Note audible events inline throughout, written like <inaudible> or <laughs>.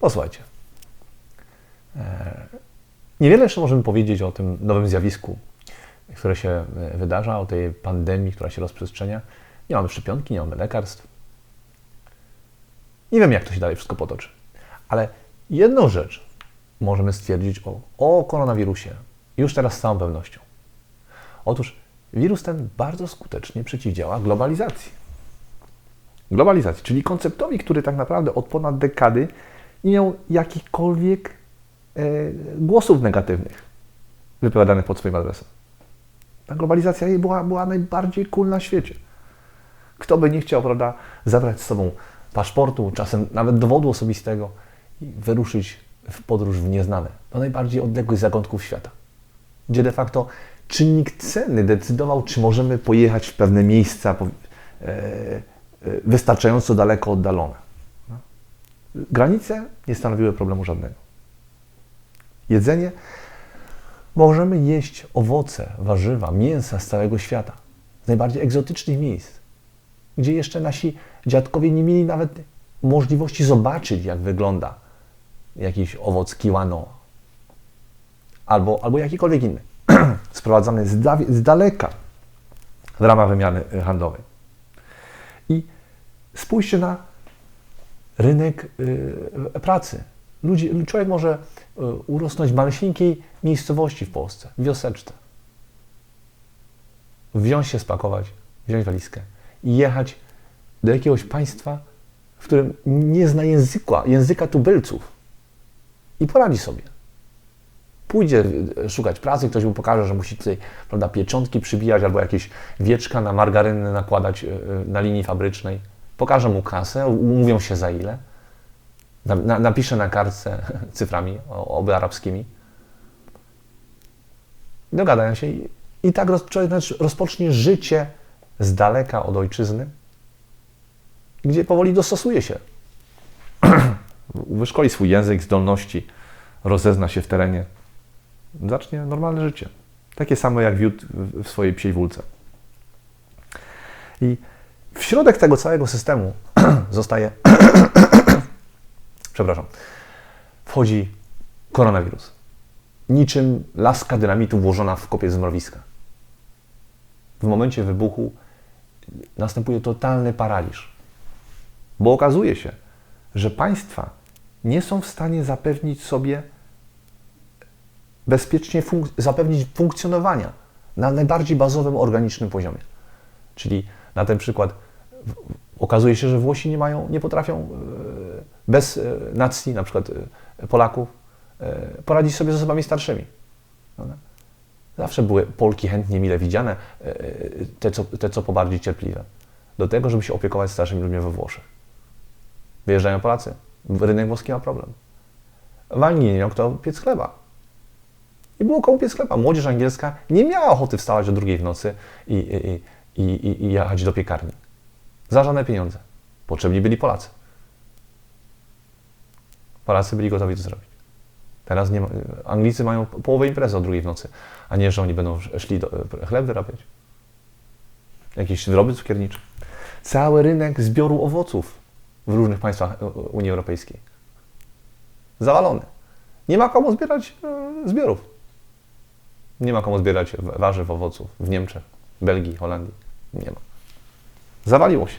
Posłuchajcie. E, niewiele jeszcze możemy powiedzieć o tym nowym zjawisku, które się e, wydarza, o tej pandemii, która się rozprzestrzenia. Nie mamy szczepionki, nie mamy lekarstw. Nie wiem, jak to się dalej wszystko potoczy. Ale jedną rzecz możemy stwierdzić o, o koronawirusie już teraz z całą pewnością. Otóż wirus ten bardzo skutecznie przeciwdziała globalizacji. Globalizacji, czyli konceptowi, który tak naprawdę od ponad dekady nie miał jakichkolwiek e, głosów negatywnych wypowiadanych pod swoim adresem. Ta globalizacja była, była najbardziej cool na świecie. Kto by nie chciał, prawda, zabrać z sobą paszportu, czasem nawet dowodu osobistego i wyruszyć w podróż w nieznane, do najbardziej odległych zakątków świata, gdzie de facto czynnik ceny decydował, czy możemy pojechać w pewne miejsca e, e, wystarczająco daleko oddalone. Granice nie stanowiły problemu żadnego. Jedzenie możemy jeść owoce, warzywa, mięsa z całego świata, z najbardziej egzotycznych miejsc, gdzie jeszcze nasi dziadkowie nie mieli nawet możliwości zobaczyć, jak wygląda jakiś owoc kiwano albo, albo jakikolwiek inny, <clears throat> sprowadzany z, da, z daleka w ramach wymiany handlowej. I spójrzcie na rynek y, pracy. Ludzi, człowiek może y, urosnąć w maleńkiej miejscowości w Polsce, w wioseczce. Wziąć się, spakować, wziąć walizkę i jechać do jakiegoś państwa, w którym nie zna języka, języka tubylców i poradzi sobie. Pójdzie e, szukać pracy, ktoś mu pokaże, że musi tutaj prawda, pieczątki przybijać albo jakieś wieczka na margarynę nakładać na linii fabrycznej. Pokaże mu kasę, umówią się za ile. Napisze na kartce <laughs> cyframi, oby arabskimi. Dogadają się i, i tak człowiek rozpocznie życie z daleka od ojczyzny, gdzie powoli dostosuje się. <clears throat> Wyszkoli swój język, zdolności, rozezna się w terenie, zacznie normalne życie. Takie samo jak wiódł w swojej psiej wólce. I w środek tego całego systemu <clears throat> zostaje, <clears throat> przepraszam, wchodzi koronawirus. Niczym laska dynamitu włożona w kopię zmrowiska. W momencie wybuchu następuje totalny paraliż. Bo okazuje się, że państwa nie są w stanie zapewnić sobie bezpiecznie funk zapewnić funkcjonowania na najbardziej bazowym, organicznym poziomie. Czyli na ten przykład okazuje się, że Włosi nie mają, nie potrafią e, bez e, nacji, na przykład e, Polaków, poradzić sobie z osobami starszymi. Zawsze były Polki chętnie mile widziane, te co, te co pobardziej cierpliwe, do tego, żeby się opiekować starszymi ludźmi we Włoszech. Wyjeżdżają Polacy, rynek włoski ma problem. W Anglii nie miał kto piec chleba. I było koło piec chleba. Młodzież angielska nie miała ochoty wstawać o drugiej w nocy i, i, i, i, i jechać do piekarni. Za żadne pieniądze. Potrzebni byli Polacy. Polacy byli gotowi to zrobić. Teraz nie ma, Anglicy mają połowę imprezy o drugiej w nocy, a nie, że oni będą szli do, chleb wyrabiać. Jakieś wyroby cukiernicze. Cały rynek zbioru owoców w różnych państwach Unii Europejskiej. Zawalony. Nie ma komu zbierać e, zbiorów. Nie ma komu zbierać warzyw, owoców w Niemczech, Belgii, Holandii. Nie ma. Zawaliło się.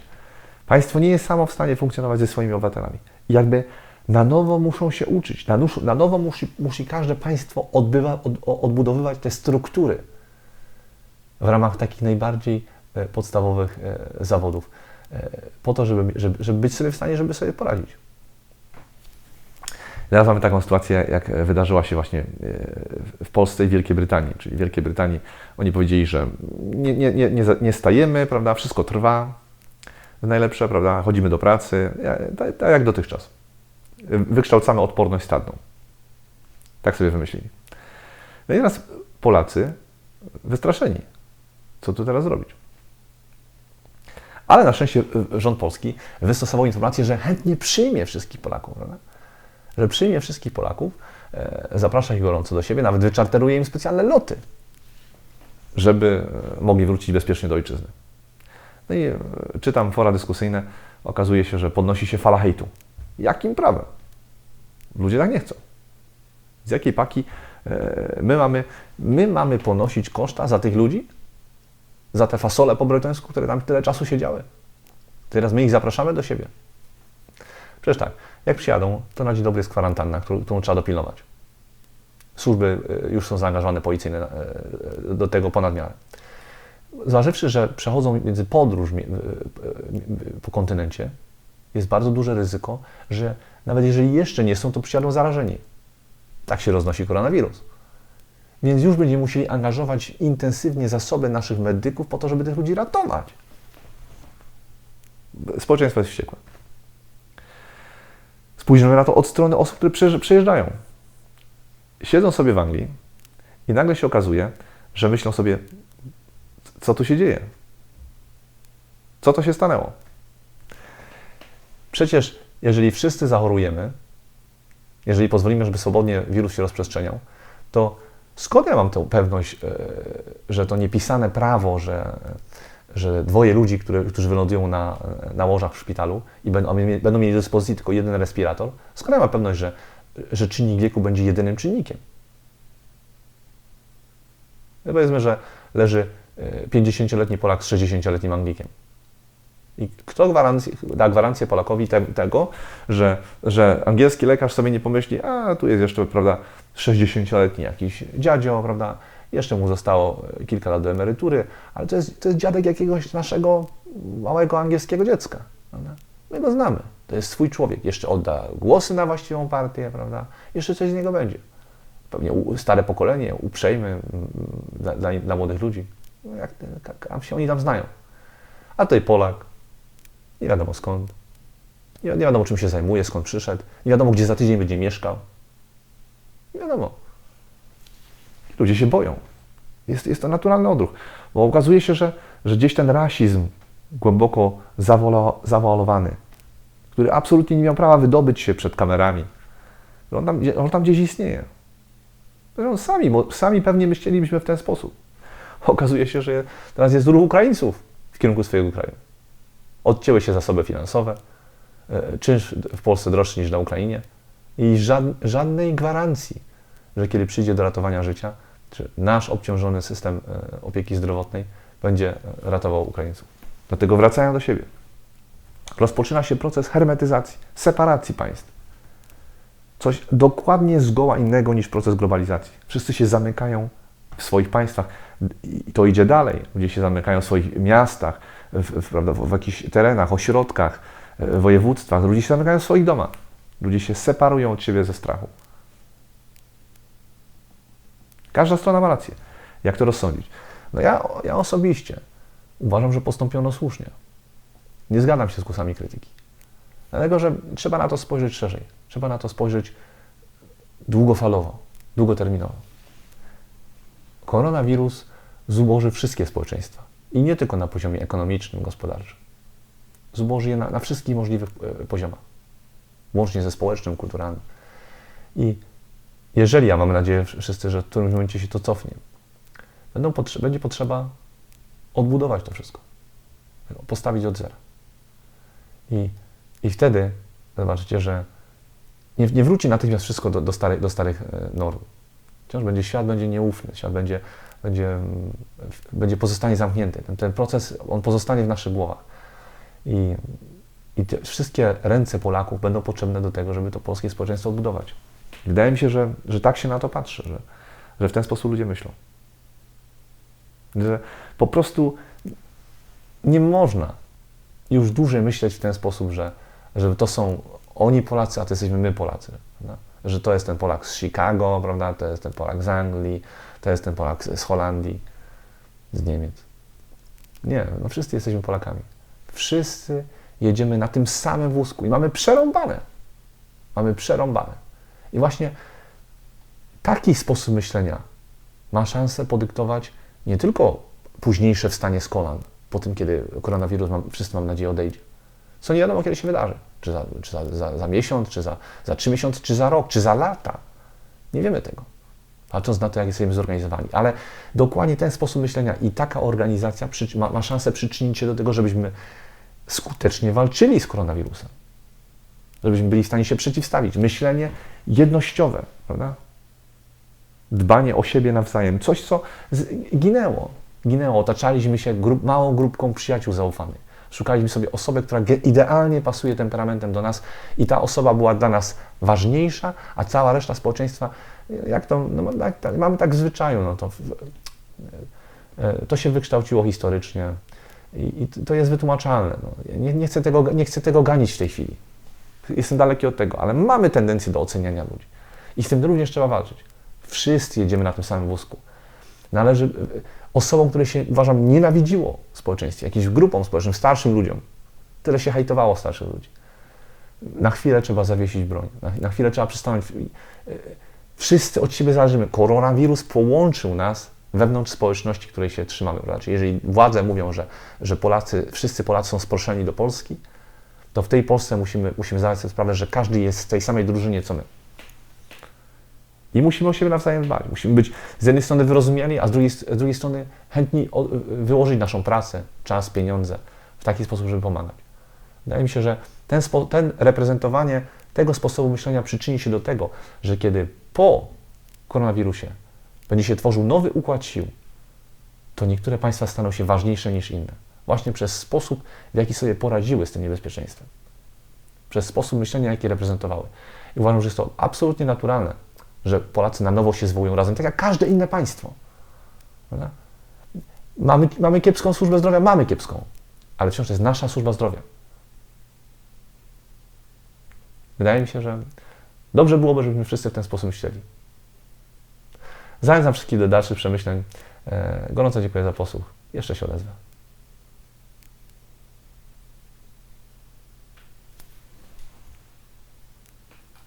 Państwo nie jest samo w stanie funkcjonować ze swoimi obywatelami. jakby na nowo muszą się uczyć. Na, na nowo musi, musi każde państwo odbywa, od, odbudowywać te struktury w ramach takich najbardziej e, podstawowych e, zawodów, e, po to, żeby, żeby, żeby być sobie w stanie, żeby sobie poradzić. Teraz mamy taką sytuację, jak wydarzyła się właśnie e, w Polsce i Wielkiej Brytanii. Czyli w Wielkiej Brytanii oni powiedzieli, że nie, nie, nie, nie stajemy, prawda, wszystko trwa, najlepsze, prawda, chodzimy do pracy, tak, tak jak dotychczas. Wykształcamy odporność stadną. Tak sobie wymyślili. No i teraz Polacy wystraszeni. Co tu teraz zrobić? Ale na szczęście rząd polski wystosował informację, że chętnie przyjmie wszystkich Polaków. Prawda? Że przyjmie wszystkich Polaków, e, zaprasza ich gorąco do siebie, nawet wyczarteruje im specjalne loty, żeby e, mogli wrócić bezpiecznie do ojczyzny. No i e, czytam fora dyskusyjne, okazuje się, że podnosi się fala hejtu. Jakim prawem? Ludzie tak nie chcą. Z jakiej paki my mamy, my mamy ponosić koszta za tych ludzi? Za te fasole po brytońsku, które tam tyle czasu siedziały? Teraz my ich zapraszamy do siebie. Przecież tak, jak przyjadą, to na dzień dobry jest kwarantanna, którą, trzeba dopilnować. Służby e, już są zaangażowane policyjne e, do tego ponad miarę. Zważywszy, że przechodzą między podróż po kontynencie, jest bardzo duże ryzyko, że nawet jeżeli jeszcze nie są, to przyjadą zarażeni. Tak się roznosi koronawirus. Więc już będziemy musieli angażować intensywnie zasoby naszych medyków po to, żeby tych ludzi ratować. Społeczeństwo jest wściekłe. Spójrzmy na to od strony osób, które przejeżdżają. Siedzą sobie w Anglii i nagle się okazuje, że myślą sobie, co tu się dzieje? Co to się stanęło? Przecież, jeżeli wszyscy zachorujemy, jeżeli pozwolimy, żeby swobodnie wirus się rozprzestrzeniał, to skąd ja mam tę pewność, e, że to niepisane prawo, że, że dwoje ludzi, które, którzy wylądują na, na łożach w szpitalu i będą, będą mieli do dyspozycji tylko jeden respirator, ja mam pewność, że, że czynnik wieku będzie jedynym czynnikiem? No powiedzmy, że leży 50-letni Polak z 60-letnim Anglikiem. I kto gwarancję, da gwarancję Polakowi te, tego, że, że angielski lekarz sobie nie pomyśli, a tu jest jeszcze, prawda, 60-letni jakiś dziadzio, prawda, jeszcze mu zostało kilka lat do emerytury, ale to jest, to jest dziadek jakiegoś naszego małego angielskiego dziecka. Prawda? My go znamy. To jest swój człowiek. Jeszcze odda głosy na właściwą partię, prawda? Jeszcze coś z niego będzie. Pewnie stare pokolenie, uprzejmy mm, dla, dla, dla młodych ludzi. No jak, jak się oni tam znają. A tutaj Polak, nie wiadomo skąd, nie, nie wiadomo czym się zajmuje, skąd przyszedł, nie wiadomo gdzie za tydzień będzie mieszkał. Nie wiadomo. Ludzie się boją. Jest, jest to naturalny odruch, bo okazuje się, że, że gdzieś ten rasizm głęboko zawalowany, który absolutnie nie miał prawa wydobyć się przed kamerami, on tam, on tam gdzieś istnieje. Sami, sami pewnie myślelibyśmy w ten sposób. Okazuje się, że teraz jest ruch Ukraińców w kierunku swojego kraju. Odcięły się zasoby finansowe, e, czynsz w Polsce droższy niż na Ukrainie i żadnej gwarancji, że kiedy przyjdzie do ratowania życia, czy nasz obciążony system e, opieki zdrowotnej będzie ratował Ukraińców. Dlatego wracają do siebie. Rozpoczyna się proces hermetyzacji, separacji państw. Coś dokładnie zgoła innego niż proces globalizacji. Wszyscy się zamykają w swoich państwach. I to idzie dalej. Ludzie się zamykają w swoich miastach, w, w, prawda, w jakichś terenach, ośrodkach, e, województwach. Ludzie się zamykają w swoich domach. Ludzie się separują od siebie ze strachu. Każda strona ma rację. Jak to rozsądzić? No ja, ja osobiście uważam, że postąpiono słusznie. Nie zgadzam się z głosami krytyki. Dlatego, że trzeba na to spojrzeć szerzej. Trzeba na to spojrzeć długofalowo, długoterminowo. Koronawirus zuboży wszystkie społeczeństwa. I nie tylko na poziomie ekonomicznym, gospodarczym. Zuboży je na, na wszystkich możliwych e, poziomach. Łącznie ze społecznym, kulturalnym. I jeżeli, ja mam nadzieję wszyscy, że w którymś momencie się to cofnie, będą potrze będzie potrzeba odbudować to wszystko. Postawić od zera. I, i wtedy zobaczycie, że nie, nie wróci natychmiast wszystko do, do, starych, do starych e, norm. Wciąż będzie świat będzie nieufny, świat będzie, będzie, będzie pozostanie zamknięty. Ten, ten proces, on pozostanie w naszych głowach. I, i te wszystkie ręce Polaków będą potrzebne do tego, żeby to polskie społeczeństwo odbudować. Wydaje mi się, że, że tak się na to patrzy, że, że w ten sposób ludzie myślą. Że po prostu nie można już dłużej myśleć w ten sposób, że, że to są oni Polacy, a to jesteśmy my Polacy. Prawda? Że to jest ten Polak z Chicago, prawda? to jest ten Polak z Anglii, to jest ten Polak z Holandii, z Niemiec. Nie, no wszyscy jesteśmy Polakami. Wszyscy jedziemy na tym samym wózku i mamy przerąbane. Mamy przerąbane. I właśnie taki sposób myślenia ma szansę podyktować nie tylko późniejsze wstanie z kolan, po tym, kiedy koronawirus, mam, wszyscy mam nadzieję, odejdzie. Co nie wiadomo, kiedy się wydarzy. Czy za, czy za, za, za miesiąc, czy za, za trzy miesiące, czy za rok, czy za lata. Nie wiemy tego. Patrząc na to, jak jesteśmy zorganizowani. Ale dokładnie ten sposób myślenia i taka organizacja ma, ma szansę przyczynić się do tego, żebyśmy skutecznie walczyli z koronawirusem. Żebyśmy byli w stanie się przeciwstawić. Myślenie jednościowe, prawda? Dbanie o siebie nawzajem, coś, co ginęło. Ginęło, otaczaliśmy się grup, małą grupką przyjaciół zaufanych. Szukaliśmy sobie osoby, która idealnie pasuje temperamentem do nas i ta osoba była dla nas ważniejsza, a cała reszta społeczeństwa, jak to, no, jak, tak- mamy tak w zwyczaju, no to, w- e, to się wykształciło historycznie i, i to jest wytłumaczalne. No. Nie, nie, chcę tego, nie chcę tego ganić w tej chwili. Jestem daleki od tego, ale mamy tendencję do oceniania ludzi. I z tym również trzeba walczyć. Wszyscy jedziemy na tym samym wózku. Należy e, osobom, które się, uważam, nienawidziło w społeczeństwie, jakimś grupom społecznym, starszym ludziom. Tyle się hejtowało starszych ludzi. Na chwilę trzeba zawiesić broń. Na, chwilę trzeba przystanąć. E, Wszyscy od siebie zależymy. Koronawirus połączył nas wewnątrz społeczności, której się trzymamy. Czyli jeżeli władze mówią, że, że Polacy, wszyscy Polacy są sproszeni do Polski, to w tej Polsce musimy, musimy zdać sobie sprawę, że każdy jest w tej samej drużynie, co my. I musimy o siebie nawzajem dbać. Musimy być z jednej strony wyrozumiali, a z drugiej, z drugiej strony chętni wyłożyć naszą pracę, czas, pieniądze w taki sposób, żeby pomagać. Wydaje mi się, że ten, ten reprezentowanie tego sposobu myślenia przyczyni się do tego, że kiedy po koronawirusie będzie się tworzył nowy układ sił, to niektóre państwa staną się ważniejsze niż inne. Właśnie przez sposób, w jaki sobie poradziły z tym niebezpieczeństwem. Przez sposób myślenia, jaki reprezentowały. I uważam, że jest to absolutnie naturalne, że Polacy na nowo się zwołują razem, tak jak każde inne państwo. Mamy, mamy kiepską służbę zdrowia? Mamy kiepską, ale wciąż to jest nasza służba zdrowia. Wydaje mi się, że dobrze byłoby, żebyśmy wszyscy w ten sposób myśleli. Zachęcam wszystkich do dalszych przemyśleń. E, Gorąco dziękuję za posłuch. Jeszcze się odezwę.